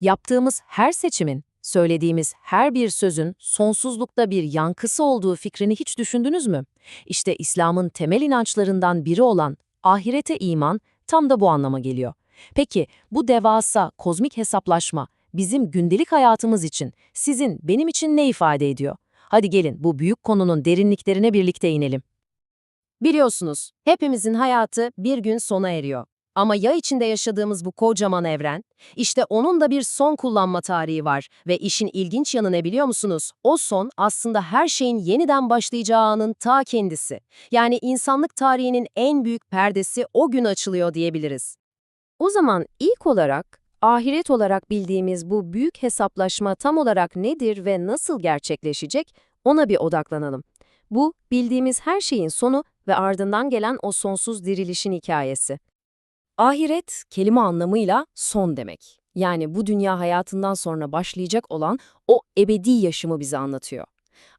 Yaptığımız her seçimin, söylediğimiz her bir sözün sonsuzlukta bir yankısı olduğu fikrini hiç düşündünüz mü? İşte İslam'ın temel inançlarından biri olan ahirete iman tam da bu anlama geliyor. Peki bu devasa kozmik hesaplaşma bizim gündelik hayatımız için, sizin, benim için ne ifade ediyor? Hadi gelin bu büyük konunun derinliklerine birlikte inelim. Biliyorsunuz, hepimizin hayatı bir gün sona eriyor. Ama ya içinde yaşadığımız bu kocaman evren? İşte onun da bir son kullanma tarihi var ve işin ilginç yanı ne biliyor musunuz? O son aslında her şeyin yeniden başlayacağı anın ta kendisi. Yani insanlık tarihinin en büyük perdesi o gün açılıyor diyebiliriz. O zaman ilk olarak ahiret olarak bildiğimiz bu büyük hesaplaşma tam olarak nedir ve nasıl gerçekleşecek ona bir odaklanalım. Bu bildiğimiz her şeyin sonu ve ardından gelen o sonsuz dirilişin hikayesi. Ahiret kelime anlamıyla son demek. Yani bu dünya hayatından sonra başlayacak olan o ebedi yaşamı bize anlatıyor.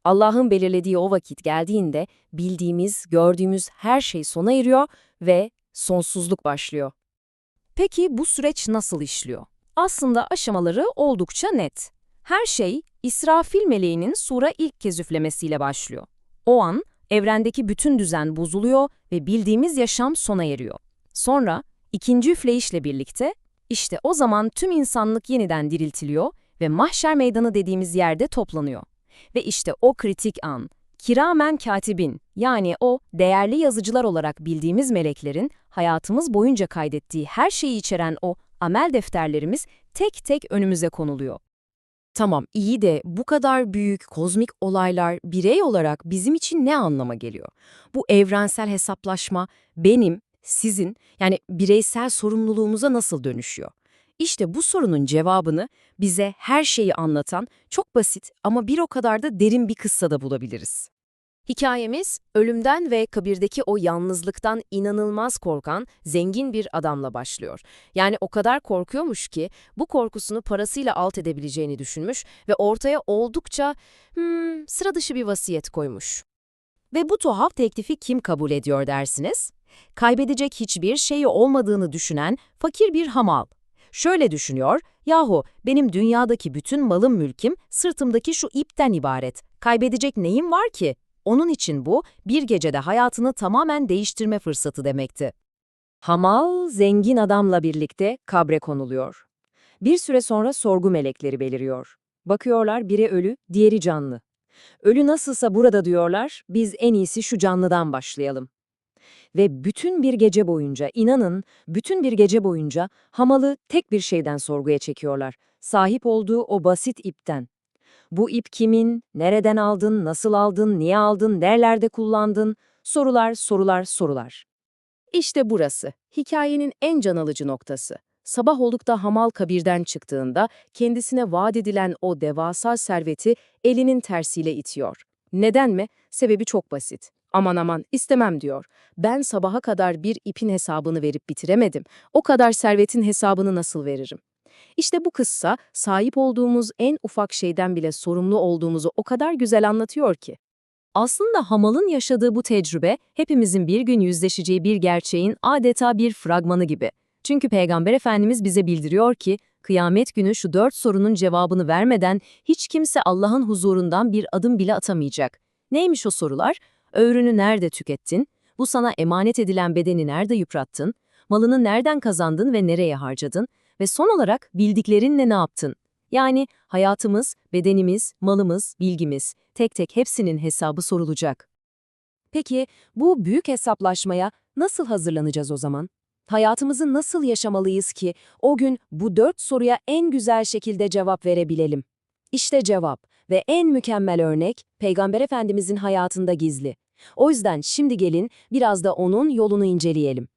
Allah'ın belirlediği o vakit geldiğinde bildiğimiz, gördüğümüz her şey sona eriyor ve sonsuzluk başlıyor. Peki bu süreç nasıl işliyor? Aslında aşamaları oldukça net. Her şey İsrafil meleğinin sura ilk kez üflemesiyle başlıyor. O an evrendeki bütün düzen bozuluyor ve bildiğimiz yaşam sona eriyor. Sonra ikinci üfleyişle birlikte işte o zaman tüm insanlık yeniden diriltiliyor ve mahşer meydanı dediğimiz yerde toplanıyor. Ve işte o kritik an, kiramen katibin yani o değerli yazıcılar olarak bildiğimiz meleklerin hayatımız boyunca kaydettiği her şeyi içeren o amel defterlerimiz tek tek önümüze konuluyor. Tamam, iyi de bu kadar büyük kozmik olaylar birey olarak bizim için ne anlama geliyor? Bu evrensel hesaplaşma benim, sizin yani bireysel sorumluluğumuza nasıl dönüşüyor? İşte bu sorunun cevabını bize her şeyi anlatan çok basit ama bir o kadar da derin bir kıssada bulabiliriz. Hikayemiz, ölümden ve kabirdeki o yalnızlıktan inanılmaz korkan, zengin bir adamla başlıyor. Yani o kadar korkuyormuş ki, bu korkusunu parasıyla alt edebileceğini düşünmüş ve ortaya oldukça hmm, sıra dışı bir vasiyet koymuş. Ve bu tuhaf teklifi kim kabul ediyor dersiniz? Kaybedecek hiçbir şeyi olmadığını düşünen fakir bir hamal. Şöyle düşünüyor, yahu benim dünyadaki bütün malım mülkim sırtımdaki şu ipten ibaret. Kaybedecek neyim var ki? Onun için bu, bir gecede hayatını tamamen değiştirme fırsatı demekti. Hamal, zengin adamla birlikte kabre konuluyor. Bir süre sonra sorgu melekleri beliriyor. Bakıyorlar biri ölü, diğeri canlı. Ölü nasılsa burada diyorlar, biz en iyisi şu canlıdan başlayalım. Ve bütün bir gece boyunca, inanın, bütün bir gece boyunca Hamal'ı tek bir şeyden sorguya çekiyorlar. Sahip olduğu o basit ipten. Bu ip kimin, nereden aldın, nasıl aldın, niye aldın, nerelerde kullandın? Sorular, sorular, sorular. İşte burası, hikayenin en can alıcı noktası. Sabah oldukta Hamal kabirden çıktığında kendisine vaat edilen o devasa serveti elinin tersiyle itiyor. Neden mi? Sebebi çok basit. Aman aman istemem diyor. Ben sabaha kadar bir ipin hesabını verip bitiremedim. O kadar servetin hesabını nasıl veririm? İşte bu kıssa sahip olduğumuz en ufak şeyden bile sorumlu olduğumuzu o kadar güzel anlatıyor ki. Aslında Hamal'ın yaşadığı bu tecrübe hepimizin bir gün yüzleşeceği bir gerçeğin adeta bir fragmanı gibi. Çünkü Peygamber Efendimiz bize bildiriyor ki kıyamet günü şu dört sorunun cevabını vermeden hiç kimse Allah'ın huzurundan bir adım bile atamayacak. Neymiş o sorular? Öğrünü nerede tükettin? Bu sana emanet edilen bedeni nerede yıprattın? Malını nereden kazandın ve nereye harcadın? Ve son olarak bildiklerinle ne yaptın? Yani hayatımız, bedenimiz, malımız, bilgimiz, tek tek hepsinin hesabı sorulacak. Peki bu büyük hesaplaşmaya nasıl hazırlanacağız o zaman? Hayatımızı nasıl yaşamalıyız ki o gün bu dört soruya en güzel şekilde cevap verebilelim? İşte cevap ve en mükemmel örnek Peygamber Efendimizin hayatında gizli. O yüzden şimdi gelin biraz da onun yolunu inceleyelim.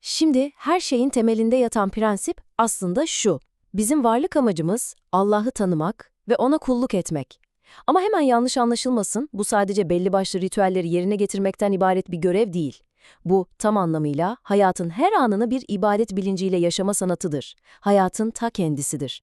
Şimdi her şeyin temelinde yatan prensip aslında şu. Bizim varlık amacımız Allah'ı tanımak ve ona kulluk etmek. Ama hemen yanlış anlaşılmasın, bu sadece belli başlı ritüelleri yerine getirmekten ibaret bir görev değil. Bu tam anlamıyla hayatın her anını bir ibadet bilinciyle yaşama sanatıdır. Hayatın ta kendisidir.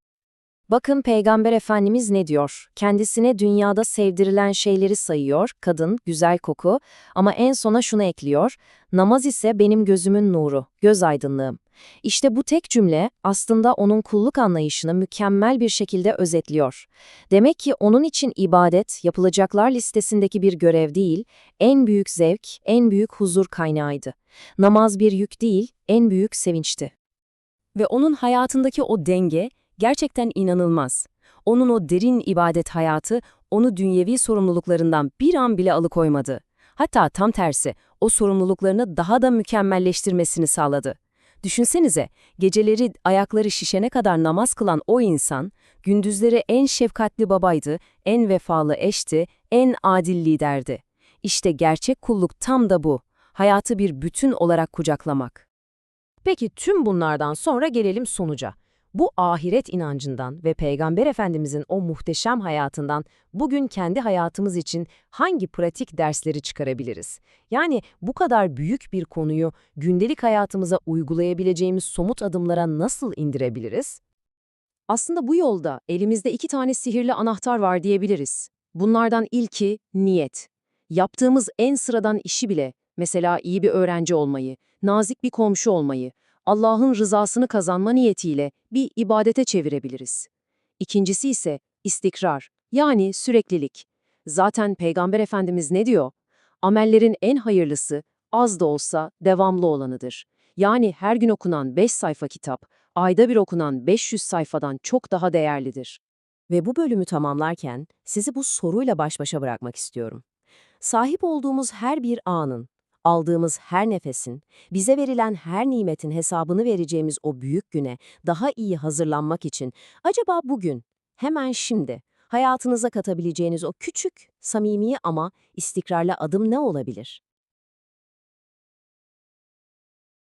Bakın Peygamber Efendimiz ne diyor? Kendisine dünyada sevdirilen şeyleri sayıyor, kadın, güzel koku ama en sona şunu ekliyor, namaz ise benim gözümün nuru, göz aydınlığım. İşte bu tek cümle aslında onun kulluk anlayışını mükemmel bir şekilde özetliyor. Demek ki onun için ibadet yapılacaklar listesindeki bir görev değil, en büyük zevk, en büyük huzur kaynağıydı. Namaz bir yük değil, en büyük sevinçti. Ve onun hayatındaki o denge gerçekten inanılmaz. Onun o derin ibadet hayatı onu dünyevi sorumluluklarından bir an bile alıkoymadı. Hatta tam tersi, o sorumluluklarını daha da mükemmelleştirmesini sağladı. Düşünsenize, geceleri ayakları şişene kadar namaz kılan o insan, gündüzleri en şefkatli babaydı, en vefalı eşti, en adil liderdi. İşte gerçek kulluk tam da bu. Hayatı bir bütün olarak kucaklamak. Peki tüm bunlardan sonra gelelim sonuca. Bu ahiret inancından ve Peygamber Efendimizin o muhteşem hayatından bugün kendi hayatımız için hangi pratik dersleri çıkarabiliriz? Yani bu kadar büyük bir konuyu gündelik hayatımıza uygulayabileceğimiz somut adımlara nasıl indirebiliriz? Aslında bu yolda elimizde iki tane sihirli anahtar var diyebiliriz. Bunlardan ilki niyet. Yaptığımız en sıradan işi bile, mesela iyi bir öğrenci olmayı, nazik bir komşu olmayı, Allah'ın rızasını kazanma niyetiyle bir ibadete çevirebiliriz. İkincisi ise istikrar, yani süreklilik. Zaten Peygamber Efendimiz ne diyor? Amellerin en hayırlısı, az da olsa devamlı olanıdır. Yani her gün okunan 5 sayfa kitap, ayda bir okunan 500 sayfadan çok daha değerlidir. Ve bu bölümü tamamlarken sizi bu soruyla baş başa bırakmak istiyorum. Sahip olduğumuz her bir anın, aldığımız her nefesin, bize verilen her nimetin hesabını vereceğimiz o büyük güne daha iyi hazırlanmak için acaba bugün, hemen şimdi hayatınıza katabileceğiniz o küçük, samimi ama istikrarlı adım ne olabilir?